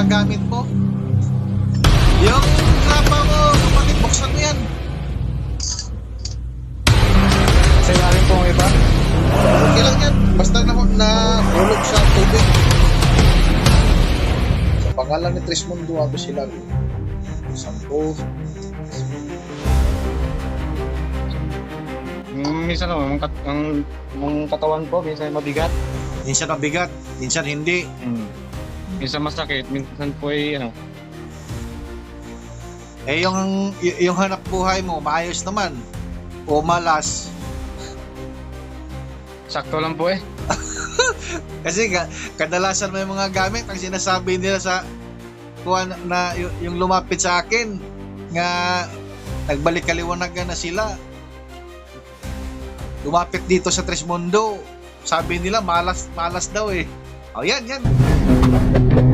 mga gamit mo. Yung lapa mo, kapatid, buksan mo yan. Sinalin po ang iba. Okay lang yan. Basta na, na hulog sa tubig. Sa pangalan ni Trismundo, ako sila. Sampo. Mm, Minsan ano, ang, ang, ang katawan po, minsan mabigat. Minsan mabigat, minsan hindi. Mm. Minsan masakit, minsan po ay ano, Eh yung, y- yung hanap buhay mo, maayos naman. O malas. sakto lang po eh. Kasi ka, kadalasan may mga gamit ang sinasabi nila sa kuha na, na y- yung lumapit sa akin nga nagbalik kaliwanagan na sila. Lumapit dito sa Tresmundo. Sabi nila malas malas daw eh. Oh, yan, yan.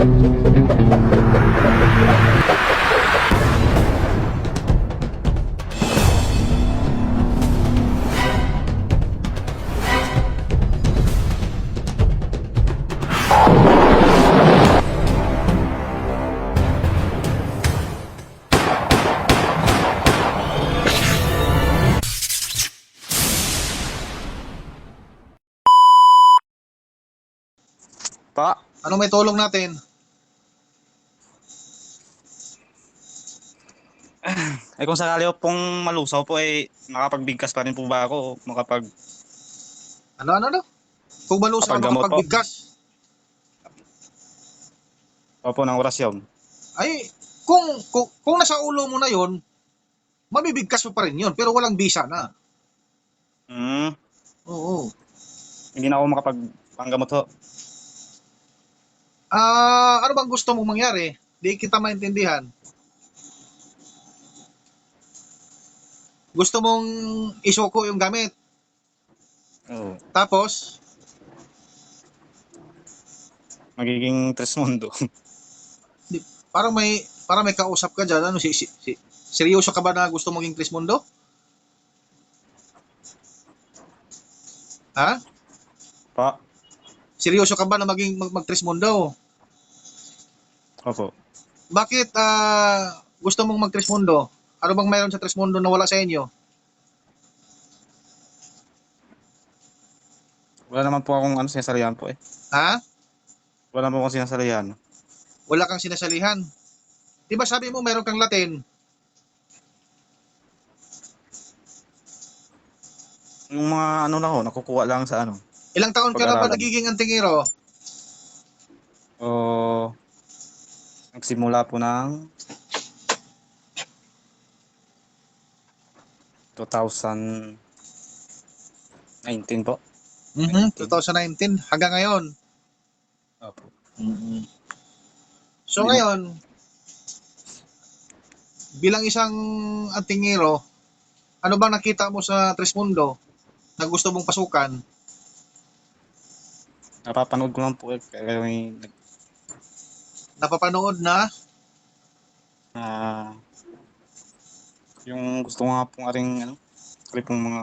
Pa, Ano may tulong natin? Eh kung sakali po pong malusaw po ay makapagbigkas pa rin po ba ako? Makapag Ano, ano, ano? Kung malusa ka Paggamot po. makapagbigkas. opo ng orasyon. Ay, kung, kung, kung nasa ulo mo na yon mabibigkas mo pa rin yun, pero walang bisa na. Hmm, Oo. hindi na ako makapagpanggamot ho. Ah, ano bang gusto mong mangyari? Di kita maintindihan. Gusto mong isuko yung gamit. Oo. Tapos, Magiging tres mundo. parang may parang may kausap ka diyan, ano si, si, si seryoso ka ba na gusto maging Trismundo? Ha? pa, Seryoso ka ba na maging mag, mag Trismundo? opo. Bakit ah gusto mong mag Trismundo? Ano bang mayroon sa Trismundo na wala sa inyo? Wala naman po akong ano sinasalihan po eh. Ha? Wala naman po akong sinasalihan. Wala kang sinasalihan. 'Di ba sabi mo mayroon kang Latin? Yung mga ano lang ho, nakukuha lang sa ano. Ilang taon ka na ba nagiging antingero? O nagsimula po ng 2019 po. Mhm. 2019 hanggang ngayon. Opo. So ngayon, bilang isang antingero, ano bang nakita mo sa Trismundo na gusto mong pasukan? Napapanood ko lang po eh. Kaya may nag- Napapanood na? ah, yung gusto ko nga pong aring ano, kali pong mga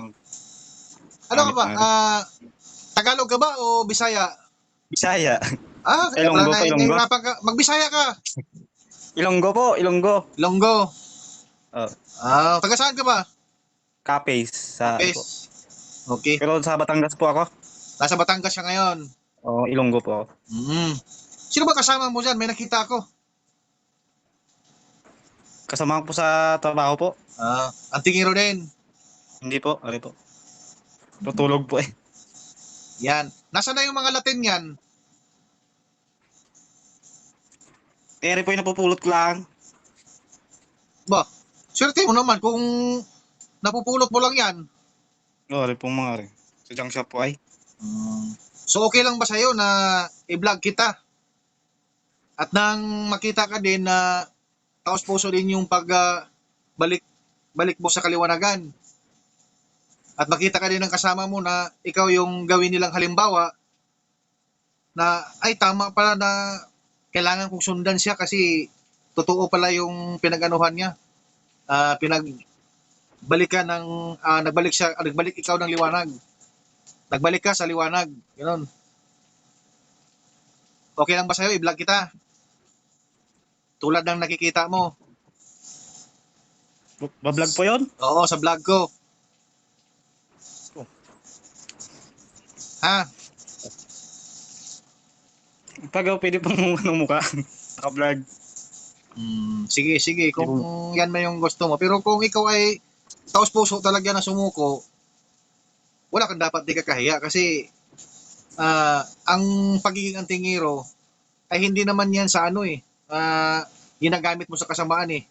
Ano ka ba? Ah, Tagalog ka ba o Bisaya? Bisaya. Ah, kaya Ilonggo pala po, na, Ilonggo. nahihirapan ka. Magbisaya ka. Ilonggo po, Ilonggo. Ilonggo. Oh. Ah, taga saan ka ba? Capace sa Yes. po. Okay. Pero sa Batangas po ako. Nasa Batangas siya ngayon. O Ilonggo po ako. Mm. Sino ba kasama mo dyan? May nakita ako. Kasama ko po sa trabaho po. Ah, antingero din. Hindi po, ano po. Tutulog po eh. Yan. Nasaan na yung mga Latin yan? Kaya rin po yung napupulot ko lang. Ba, swerte mo naman kung napupulot mo lang yan. O, rin pong mga rin. Sa junk shop po ay. So okay lang ba sa'yo na i-vlog kita? At nang makita ka din na taos puso din yung pag ah, balik balik mo sa kaliwanagan. At makita ka din ng kasama mo na ikaw yung gawin nilang halimbawa na ay tama pala na kailangan kong sundan siya kasi totoo pala yung pinag-anuhan niya. Ah, pinag balikan ng ah, nagbalik siya ah, nagbalik ikaw ng liwanag. Nagbalik ka sa liwanag. Ganun. Okay lang ba sa'yo? I-vlog kita. Tulad ng nakikita mo. Bablog po yun? Oo, sa vlog ko. Ha? Pag pwede pong ano mukha. Naka-vlog. Hmm, sige, sige. Kung yan man yung gusto mo. Pero kung ikaw ay taos puso talaga na sumuko, wala kang dapat di kakahiya kasi ah, ang pagiging antingero ay hindi naman yan sa ano eh. Ah, ginagamit mo sa kasamaan eh.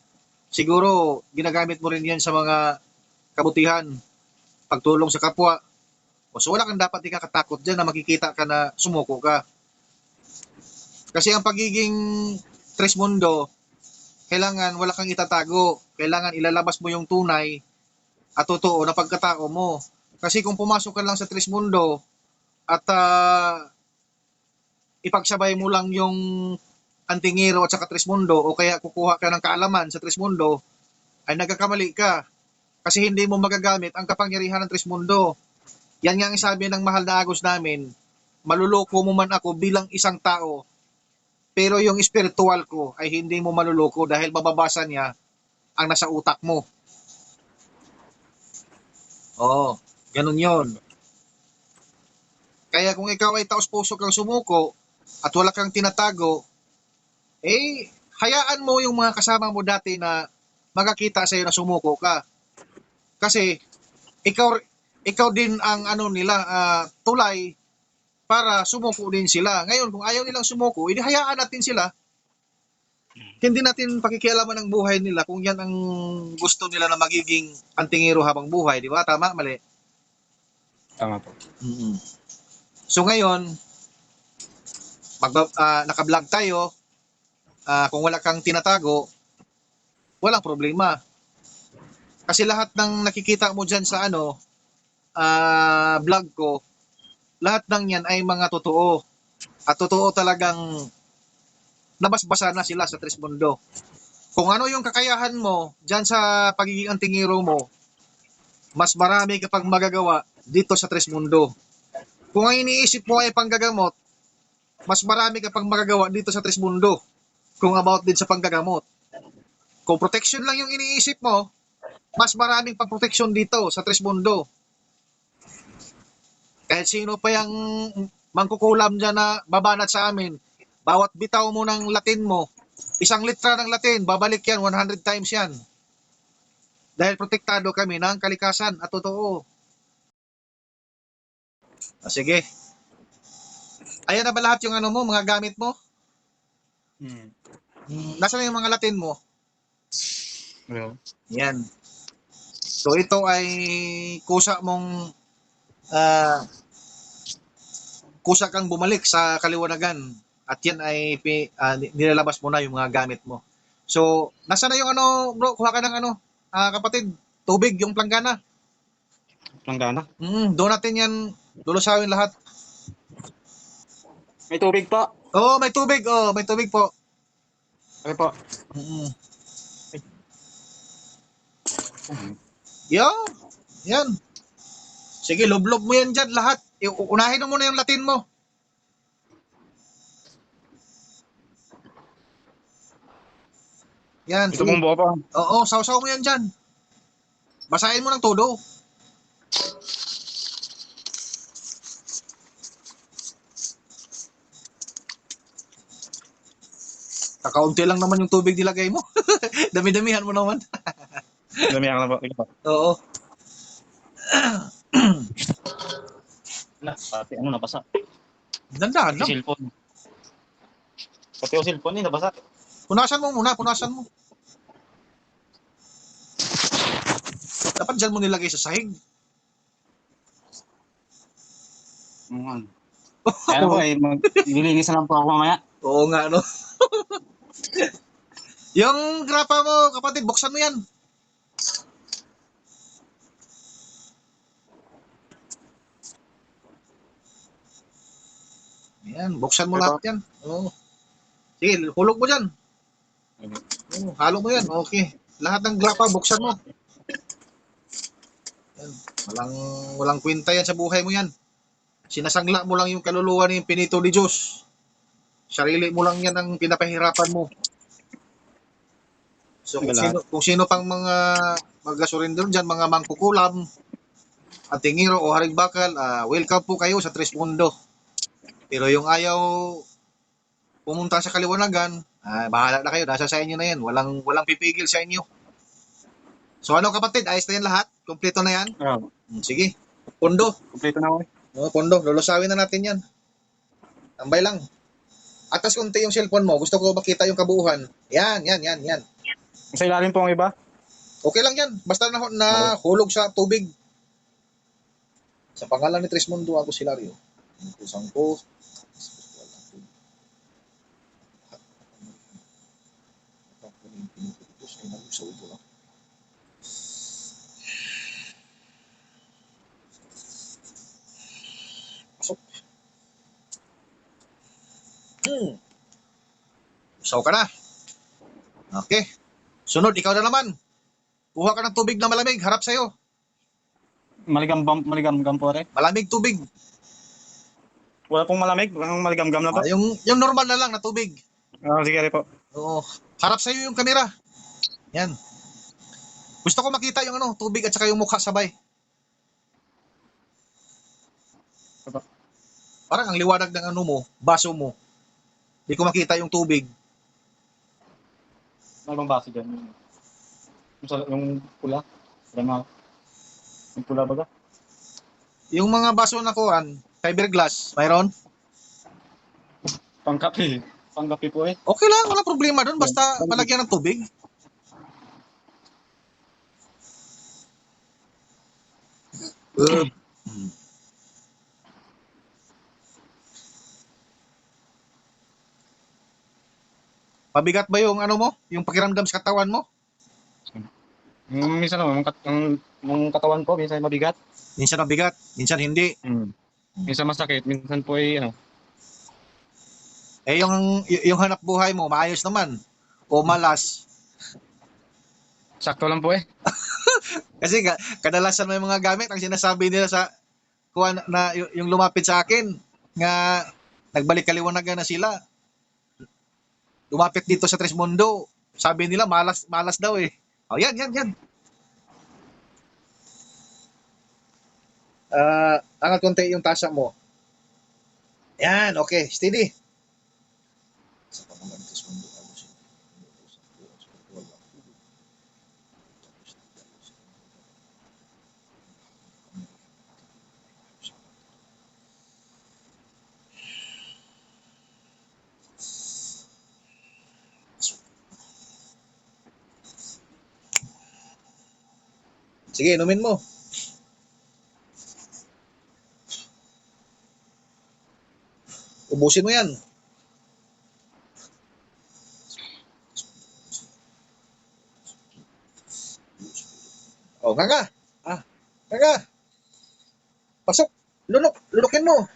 Siguro, ginagamit mo rin yan sa mga kabutihan, pagtulong sa kapwa. O, so wala kang dapat di kakatakot dyan na makikita ka na sumuko ka. Kasi ang pagiging tres mundo, kailangan wala kang itatago. Kailangan ilalabas mo yung tunay at totoo na pagkatao mo. Kasi kung pumasok ka lang sa tres mundo at ah, ipagsabay mo lang yung antingero at saka tres mundo o kaya kukuha ka ng kaalaman sa tres mundo, ay nagkakamali ka. Kasi hindi mo magagamit ang kapangyarihan ng tres mundo. Yan nga ang sabi ng mahal na agos namin, maluloko mo man ako bilang isang tao, pero yung spiritual ko ay hindi mo maluloko dahil mababasa niya ang nasa utak mo. Oo, ganun yon. Kaya kung ikaw ay taos puso kang sumuko at wala kang tinatago, eh, hayaan mo yung mga kasama mo dati na magkakita sa'yo na sumuko ka. Kasi, ikaw, ikaw din ang ano nila, ah, tulay para sumuko din sila. Ngayon, kung ayaw nilang sumuko, edi hayaan natin sila. Hindi natin pakikialaman ng buhay nila kung yan ang gusto nila na magiging antingero habang buhay, di ba? Tama, mali. Tama po. So ngayon, magba, ah, naka-vlog tayo. Ah, kung wala kang tinatago, walang problema. Kasi lahat ng nakikita mo dyan sa ano, ah, vlog ko, lahat ng yan ay mga totoo. At totoo talagang nabasbasa na sila sa Tres Mundo. Kung ano yung kakayahan mo dyan sa pagiging antingero mo, mas marami kapag magagawa dito sa Tres Mundo. Kung ang iniisip mo ay panggagamot, mas marami ka pang magagawa dito sa Tres Mundo kung about din sa panggagamot. Kung protection lang yung iniisip mo, mas maraming pang protection dito sa Tres Mundo. Kahit sino pa yung mangkukulam dyan na babanat sa amin, bawat bitaw mo ng Latin mo, isang litra ng Latin, babalik yan, 100 times yan. Dahil protektado kami ng kalikasan at totoo. Ah, sige. Ayan na ba lahat yung ano mo, mga gamit mo? Hmm. Nasaan yung mga Latin mo? Well, Yan. So ito ay kusa mong ah, kusa kang bumalik sa kaliwanagan at yan ay ni- nilalabas mo na yung mga gamit mo. So, nasa na yung ano, bro? Kuha ka ng ano, ah, kapatid, tubig, yung planggana. planggana. Mm, doon natin yan lulusawin lahat. May tubig po. Oh, may tubig. Oh, may tubig po. Okay po. Mm. Yo, yan. Sige, loblob mo yan dyan lahat. Unahin mo muna yung Latin mo. Yan. Ito pong buo po. Oo, sausaw mo yan dyan. Basahin mo ng todo. Kakaunti lang naman yung tubig nilagay mo. Dami-damihan mo naman. Damihan na po. Oo. Wala, Pati ano nabasa. Pati lang. cellphone. Pati yung cellphone eh, nabasa. Punasan mo muna, punasan mo. Dapat dyan mo nilagay sa sahig. Mm. Kaya po eh, mag- nililinis na lang po ako mamaya. Oo nga, no? Yung grapa mo, kapatid, buksan mo yan. Yan, buksan mo Ito. lahat yan. Oo. Sige, hulog mo dyan. Oo, halo mo yan. Okay. Lahat ng grapa, buksan mo. Yan. Walang, walang kwenta yan sa buhay mo yan. Sinasangla mo lang yung kaluluwa ni Pinito ni Diyos. Sarili mo lang yan ang pinapahirapan mo. So kung sino, kung sino pang mga mag-surrender dyan, mga mangkukulam, at tingiro o haring bakal, ah, welcome po kayo sa Tres Mundo. Pero yung ayaw pumunta sa kaliwanagan, ah, bahala na kayo, nasa sa inyo na yan. Walang, walang pipigil sa inyo. So ano kapatid, ayos na yan lahat? Kompleto na yan? Oh, Hmm, sige, pondo. kompleto na ako. No, pondo, lulusawin na natin yan. Tambay lang. Atas unti yung cellphone mo. Gusto ko makita yung kabuuhan. Yan, yan, yan, yan. Sa ilalim po ang iba. Okay lang yan. Basta na, na hulog sa tubig. Sa pangalan ni Trismundo ako Silario. Ang kusang ko. Pasok. Hmm. Usaw ka na. Okay. Sunod, ikaw na naman. Kuha ka ng tubig na malamig, harap sa'yo. Maligam-gam maligam-gam po rin. Malamig tubig. Wala pong malamig, ang maligam-gam na po. Ah, yung, yung normal na lang na tubig. Ah, sige rin po. Oo. Harap sa'yo yung kamera. Yan. Gusto ko makita yung ano, tubig at saka yung mukha sabay. Aba. Parang ang liwanag ng ano mo, baso mo. Hindi ko makita yung tubig. Ano bang base dyan? Yung, sa- yung pula? Na. Yung pula ba Yung mga baso na kuhan, fiberglass, mayroon? Pangkapi. Pangkapi po eh. Okay lang, wala problema doon. Basta palagyan ng tubig. Pabigat ba yung ano mo? Yung pakiramdam sa katawan mo? Yung minsan naman, yung, kat- yung, yung katawan ko, minsan mabigat. Minsan mabigat, minsan hindi. Mm. Minsan masakit, minsan po ay ano. Eh yung y- yung hanap buhay mo maayos naman o malas. Sakto lang po eh. Kasi ka, kadalasan may mga gamit ang sinasabi nila sa kuha na, na y- yung lumapit sa akin nga nagbalik kaliwanagan na sila. Lumapit dito sa Tres Mundo. Sabi nila malas malas daw eh. Oh, yan, yan, yan. Ah, angat konti yung tasa mo. Yan, okay, steady. Sa pangalan Sige, inumin mo. Ubusin mo yan. Oh, nga. Ah, nga. Pasok. Lunok. Lunukin mo.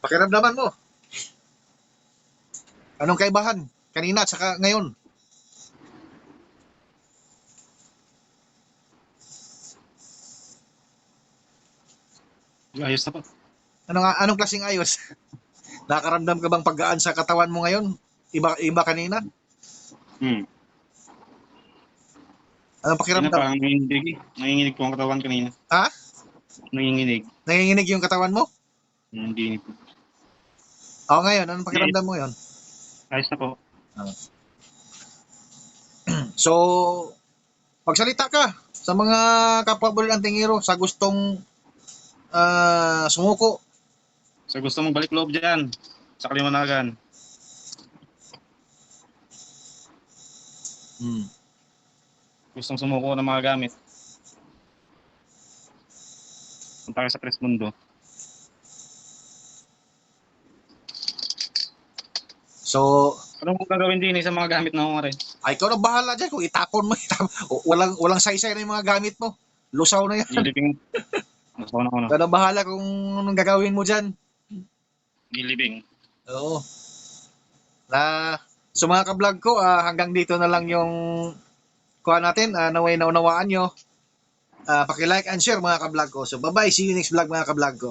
Pakiramdaman mo. Anong kaibahan? Kanina at saka ngayon. Ayos na po. Ano nga, anong klaseng ayos? Nakaramdam ka bang paggaan sa katawan mo ngayon? Iba, iba kanina? Hmm. Anong pakiramdam? parang nanginginig. Nanginginig po ang katawan kanina. Ha? Nanginginig. Nanginginig yung katawan mo? Hindi po. Oo, ngayon. Anong pakiramdam mo yon? Ayos na po. So, magsalita ka sa mga kapwa ng tingiro sa gustong ah, sumuko. Sa gusto mong balik loob dyan, sa Kaliwanagan, Hmm. gustong sumuko ng mga gamit. Punta kayo sa Tres Mundo. So, Anong kung gagawin din eh sa mga gamit na kumare? ay, ikaw na bahala dyan kung itapon mo. Itapon. Walang, walang saysay na yung mga gamit mo. Lusaw na yan. Gilibing. Gusto ko na ko na. Na bahala kung anong gagawin mo dyan. Gilibing. Oo. Na sa mga ka-vlog ko, ah, hanggang dito na lang yung kuha natin. Uh, naway naunawaan nyo. Ah, paki-like and share mga ka-vlog ko. So bye-bye. See you next vlog mga ka-vlog ko.